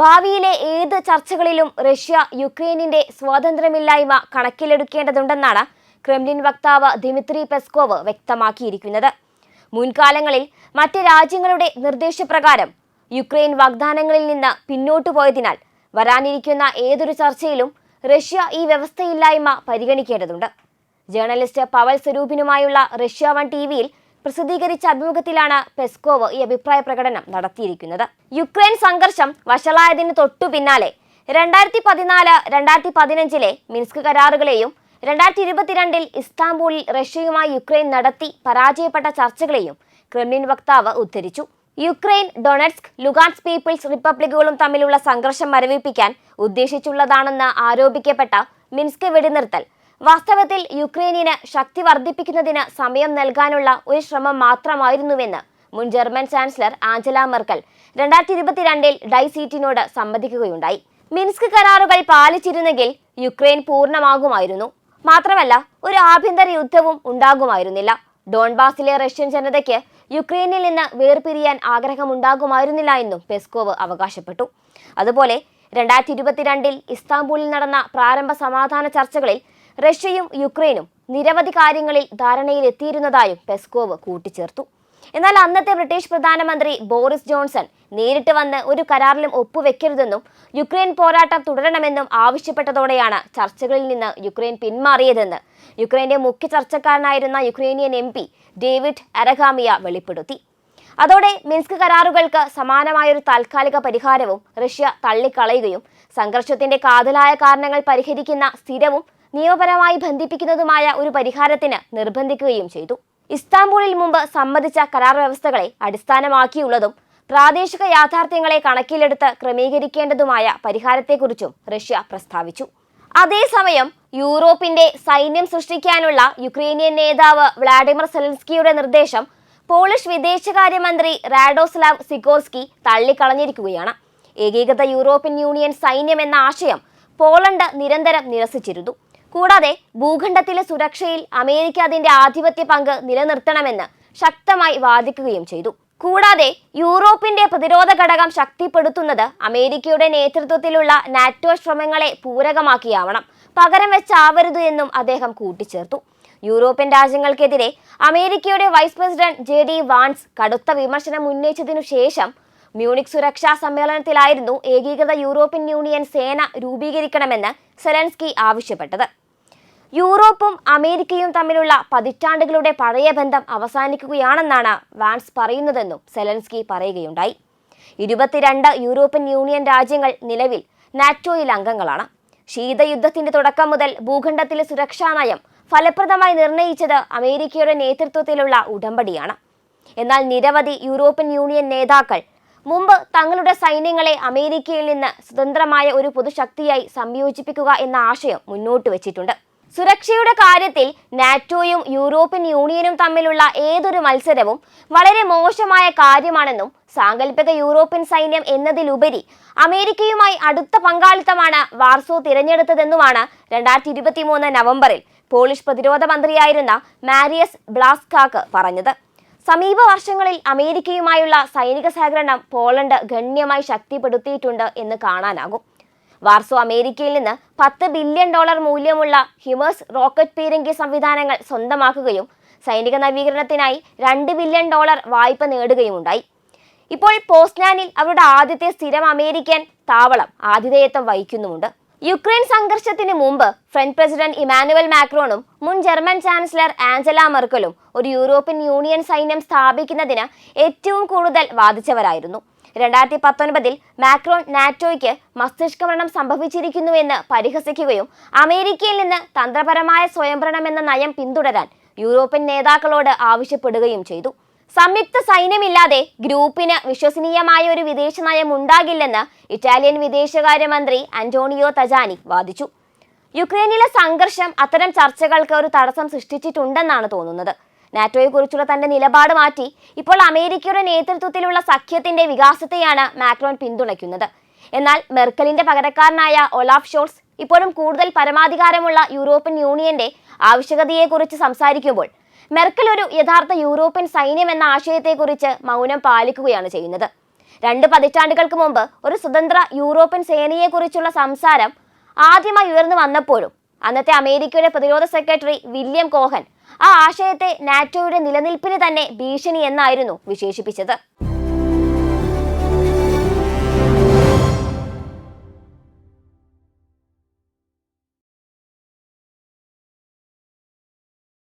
ഭാവിയിലെ ഏത് ചർച്ചകളിലും റഷ്യ യുക്രൈനിന്റെ സ്വാതന്ത്ര്യമില്ലായ്മ കണക്കിലെടുക്കേണ്ടതുണ്ടെന്നാണ് ക്രെംലിൻ വക്താവ് ദിമിത്രി പെസ്കോവ് വ്യക്തമാക്കിയിരിക്കുന്നത്. മുൻകാലങ്ങളിൽ മറ്റ് രാജ്യങ്ങളുടെ നിർദ്ദേശപ്രകാരം യുക്രൈൻ വാഗ്ദാനങ്ങളിൽ നിന്ന് പിന്നോട്ടു പോയതിനാൽ വരാനിരിക്കുന്ന ഏതൊരു ചർച്ചയിലും റഷ്യ ഈ വ്യവസ്ഥയില്ലായ്മ പരിഗണിക്കേണ്ടതുണ്ട്. ജേർണലിസ്റ്റ് പവൽ സ്വരൂപിനുമായുള്ള റഷ്യ വൺ ടി വിയിൽ പ്രസിദ്ധീകരിച്ച അഭിമുഖത്തിലാണ് പെസ്കോവ് ഈ അഭിപ്രായ പ്രകടനം നടത്തിയിരിക്കുന്നത്. യുക്രൈൻ സംഘർഷം വഷളായതിന് തൊട്ടു പിന്നാലെ രണ്ടായിരത്തി പതിനാല് രണ്ടായിരത്തി പതിനഞ്ചിലെ മിൻസ്ക് കരാറുകളെയും രണ്ടായിരത്തി ഇരുപത്തിരണ്ടിൽ ഇസ്താംബൂളിൽ റഷ്യയുമായി യുക്രൈൻ നടത്തി പരാജയപ്പെട്ട ചർച്ചകളെയും ക്രിമിൻ വക്താവ് ഉദ്ധരിച്ചു. യുക്രൈൻ ഡൊണറ്റ്സ്ക് ലുഗാൻസ് പീപ്പിൾസ് റിപ്പബ്ലിക്കുകളും തമ്മിലുള്ള സംഘർഷം മരവിപ്പിക്കാൻ ഉദ്ദേശിച്ചുള്ളതാണെന്ന് ആരോപിക്കപ്പെട്ട മിൻസ്ക് വെടിനിർത്തൽ വാസ്തവത്തിൽ യുക്രൈനിന് ശക്തി വർദ്ധിപ്പിക്കുന്നതിന് സമയം നൽകാനുള്ള ഒരു ശ്രമം മാത്രമായിരുന്നുവെന്ന് മുൻ ജർമ്മൻ ചാൻസലർ ആഞ്ചല മെർക്കൽ രണ്ടായിരത്തി ഇരുപത്തിരണ്ടിൽ ഡൈസീറ്റിനോട് സമ്മതിക്കുകയുണ്ടായി മിൻസ്ക് കരാറുകൾ പാലിച്ചിരുന്നെങ്കിൽ യുക്രൈൻ പൂർണമാകുമായിരുന്നു. മാത്രമല്ല ഒരു ആഭ്യന്തര യുദ്ധവും ഉണ്ടാകുമായിരുന്നില്ല. ഡോൺബാസിലെ റഷ്യൻ ജനതയ്ക്ക് യുക്രൈനിൽ നിന്ന് വേർപിരിയാൻ ആഗ്രഹമുണ്ടാകുമായിരുന്നില്ല എന്നും പെസ്കോവ് അവകാശപ്പെട്ടു. അതുപോലെ രണ്ടായിരത്തി ഇരുപത്തിരണ്ടിൽ ഇസ്താംബൂളിൽ നടന്ന പ്രാരംഭ സമാധാന ചർച്ചകളിൽ റഷ്യയും യുക്രൈനും നിരവധി കാര്യങ്ങളിൽ ധാരണയിലെത്തിയിരുന്നതായും പെസ്കോവ് കൂട്ടിച്ചേർത്തു. എന്നാൽ അന്നത്തെ ബ്രിട്ടീഷ് പ്രധാനമന്ത്രി ബോറിസ് ജോൺസൺ നേരിട്ട് വന്ന് ഒരു കരാറിലും ഒപ്പുവെക്കരുതെന്നും യുക്രൈൻ പോരാട്ടം തുടരണമെന്നും ആവശ്യപ്പെട്ടതോടെയാണ് ചർച്ചകളിൽ നിന്ന് യുക്രൈൻ പിന്മാറിയതെന്ന് യുക്രൈന്റെ മുഖ്യ ചർച്ചക്കാരനായിരുന്ന യുക്രൈനിയൻ എം ഡേവിഡ് അരഗാമിയ വെളിപ്പെടുത്തി. അതോടെ മിൻസ്ക് കരാറുകൾക്ക് സമാനമായൊരു താൽക്കാലിക പരിഹാരവും റഷ്യ തള്ളിക്കളയുകയും സംഘർഷത്തിന്റെ കാതലായ കാരണങ്ങൾ പരിഹരിക്കുന്ന സ്ഥിരവും നിയമപരമായി ബന്ധിപ്പിക്കുന്നതുമായ ഒരു പരിഹാരത്തിന് നിർബന്ധിക്കുകയും ചെയ്തു. ഇസ്താംബൂളിൽ മുമ്പ് സമ്മതിച്ച കരാർ വ്യവസ്ഥകളെ അടിസ്ഥാനമാക്കിയുള്ളതും പ്രാദേശിക യാഥാർത്ഥ്യങ്ങളെ കണക്കിലെടുത്ത് ക്രമീകരിക്കേണ്ടതുമായ പരിഹാരത്തെക്കുറിച്ചും റഷ്യ പ്രസ്താവിച്ചു. അതേസമയം യൂറോപ്പിന്റെ സൈന്യം സൃഷ്ടിക്കാനുള്ള യുക്രൈനിയൻ നേതാവ് വ്ളാഡിമിർ സെലൻസ്കിയുടെ നിർദ്ദേശം പോളിഷ് വിദേശകാര്യമന്ത്രി റാഡോസ്ലാവ് സിഗോർസ്കി തള്ളിക്കളഞ്ഞിരിക്കുകയാണ്. ഏകീകൃത യൂറോപ്യൻ യൂണിയൻ സൈന്യം എന്ന ആശയം പോളണ്ട് നിരന്തരം നിരസിച്ചിരുന്നു. കൂടാതെ ഭൂഖണ്ഡത്തിലെ സുരക്ഷയിൽ അമേരിക്ക അതിന്റെ ആധിപത്യ പങ്ക് നിലനിർത്തണമെന്ന് ശക്തമായി വാദിക്കുകയും ചെയ്തു. കൂടാതെ യൂറോപ്പിന്റെ പ്രതിരോധ ഘടകം ശക്തിപ്പെടുത്തുന്നത് അമേരിക്കയുടെ നേതൃത്വത്തിലുള്ള നാറ്റോ ശ്രമങ്ങളെ പൂരകമാക്കിയാവണം. പകരം വെച്ചാവരുത് എന്നും അദ്ദേഹം കൂട്ടിച്ചേർത്തു. യൂറോപ്യൻ രാജ്യങ്ങൾക്കെതിരെ അമേരിക്കയുടെ vice president J D Vance കടുത്ത വിമർശനം ഉന്നയിച്ചതിനു ശേഷം മ്യൂണിക് സുരക്ഷാ സമ്മേളനത്തിലായിരുന്നു ഏകീകൃത യൂറോപ്യൻ യൂണിയൻ സേന രൂപീകരിക്കണമെന്ന് സെലൻസ്കി ആവശ്യപ്പെട്ടത്. യൂറോപ്പും അമേരിക്കയും തമ്മിലുള്ള പതിറ്റാണ്ടുകളുടെ പഴയ ബന്ധം അവസാനിക്കുകയാണെന്നാണ് വാൻസ് പറയുന്നതെന്നും സെലൻസ്കി പറയുകയുണ്ടായി. ഇരുപത്തിരണ്ട് യൂറോപ്യൻ യൂണിയൻ രാജ്യങ്ങൾ നിലവിൽ നാറ്റോയിൽ അംഗങ്ങളാണ്. ശീതയുദ്ധത്തിന്റെ തുടക്കം മുതൽ ഭൂഖണ്ഡത്തിലെ സുരക്ഷാ നയം ഫലപ്രദമായി നിർണയിച്ചത് അമേരിക്കയുടെ നേതൃത്വത്തിലുള്ള ഉടമ്പടിയാണ്. എന്നാൽ നിരവധി യൂറോപ്യൻ യൂണിയൻ നേതാക്കൾ മുമ്പ് തങ്ങളുടെ സൈന്യങ്ങളെ അമേരിക്കയിൽ നിന്ന് സ്വതന്ത്രമായ ഒരു പൊതുശക്തിയായി സംയോജിപ്പിക്കുക എന്ന ആശയം മുന്നോട്ട് വെച്ചിട്ടുണ്ട്. സുരക്ഷയുടെ കാര്യത്തിൽ നാറ്റോയും യൂറോപ്യൻ യൂണിയനും തമ്മിലുള്ള ഏതൊരു മത്സരവും വളരെ മോശമായ കാര്യമാണെന്നും സാങ്കല്പിക യൂറോപ്യൻ സൈന്യം എന്നതിലുപരി അമേരിക്കയുമായി അടുത്ത പങ്കാളിത്തമാണ് വാർസോ തിരഞ്ഞെടുത്തതെന്നുമാണ് രണ്ടായിരത്തി ഇരുപത്തി മൂന്ന് നവംബറിൽ പോളിഷ് പ്രതിരോധ മന്ത്രിയായിരുന്ന മാരിയസ് ബ്ലാസ്കാക്ക് പറഞ്ഞത്. സമീപ വർഷങ്ങളിൽ അമേരിക്കയുമായുള്ള സൈനിക സഹകരണം പോളണ്ട് ഗണ്യമായി ശക്തിപ്പെടുത്തിയിട്ടുണ്ട് എന്ന് കാണാനാകും. വാർസോ അമേരിക്കയിൽ നിന്ന് പത്ത് ബില്യൺ ഡോളർ മൂല്യമുള്ള ഹിമേഴ്സ് റോക്കറ്റ് പീരങ്കി സംവിധാനങ്ങൾ സ്വന്തമാക്കുകയും സൈനിക നവീകരണത്തിനായി രണ്ട് ബില്യൺ ഡോളർ വായ്പ നേടുകയുമുണ്ടായി. ഇപ്പോൾ പോസ്നാനിൽ അവരുടെ ആദ്യത്തെ സ്ഥിരം അമേരിക്കൻ താവളം ആതിഥേയത്വം വഹിക്കുന്നുമുണ്ട്. യുക്രൈൻ സംഘർഷത്തിന് മുമ്പ് ഫ്രഞ്ച് പ്രസിഡന്റ് ഇമാനുവൽ മാക്രോണും മുൻ ജർമ്മൻ ചാൻസലർ ആഞ്ചല മെർക്കലും ഒരു യൂറോപ്യൻ യൂണിയൻ സൈന്യം സ്ഥാപിക്കുന്നതിന് ഏറ്റവും കൂടുതൽ വാദിച്ചവരായിരുന്നു. രണ്ടായിരത്തി പത്തൊൻപതിൽ മാക്രോൺ നാറ്റോയ്ക്ക് മസ്തിഷ്കമരണം സംഭവിച്ചിരിക്കുന്നുവെന്ന് പരിഹസിക്കുകയും അമേരിക്കയിൽ നിന്ന് തന്ത്രപരമായ സ്വയംഭരണം എന്ന നയം പിന്തുടരാൻ യൂറോപ്യൻ നേതാക്കളോട് ആവശ്യപ്പെടുകയും ചെയ്തു. സംയുക്ത സൈന്യമില്ലാതെ ഗ്രൂപ്പിന് വിശ്വസനീയമായ ഒരു വിദേശ നയം ഉണ്ടാകില്ലെന്ന് ഇറ്റാലിയൻ വിദേശകാര്യമന്ത്രി അന്റോണിയോ തജാനി വാദിച്ചു. യുക്രൈനിലെ സംഘർഷം അത്തരം ചർച്ചകൾക്ക് ഒരു തടസ്സം സൃഷ്ടിച്ചിട്ടുണ്ടെന്നാണ് തോന്നുന്നത്. നാറ്റോയെക്കുറിച്ചുള്ള തന്റെ നിലപാട് മാറ്റി ഇപ്പോൾ അമേരിക്കയുടെ നേതൃത്വത്തിലുള്ള സഖ്യത്തിന്റെ വികാസത്തെയാണ് മാക്രോൺ പിന്തുണയ്ക്കുന്നത്. എന്നാൽ മെർക്കലിന്റെ പകരക്കാരനായ ഒലാഫ് ഷോൾസ് ഇപ്പോഴും കൂടുതൽ പരമാധികാരമുള്ള യൂറോപ്യൻ യൂണിയന്റെ ആവശ്യകതയെക്കുറിച്ച് സംസാരിക്കുമ്പോൾ മെർക്കൽ ഒരു യഥാർത്ഥ യൂറോപ്യൻ സൈന്യം എന്ന ആശയത്തെക്കുറിച്ച് മൗനം പാലിക്കുകയാണ് ചെയ്യുന്നത്. രണ്ട് പതിറ്റാണ്ടുകൾക്ക് മുമ്പ് ഒരു സ്വതന്ത്ര യൂറോപ്യൻ സേനയെക്കുറിച്ചുള്ള സംസാരം ആദ്യമായി ഉയർന്നു വന്നപ്പോഴും അന്നത്തെ അമേരിക്കയുടെ പ്രതിരോധ സെക്രട്ടറി വില്യം കോഹൻ ആ ആശയത്തെ നാറ്റോയുടെ നിലനിൽപ്പിന് തന്നെ ഭീഷണി എന്നായിരുന്നു വിശേഷിപ്പിച്ചത്.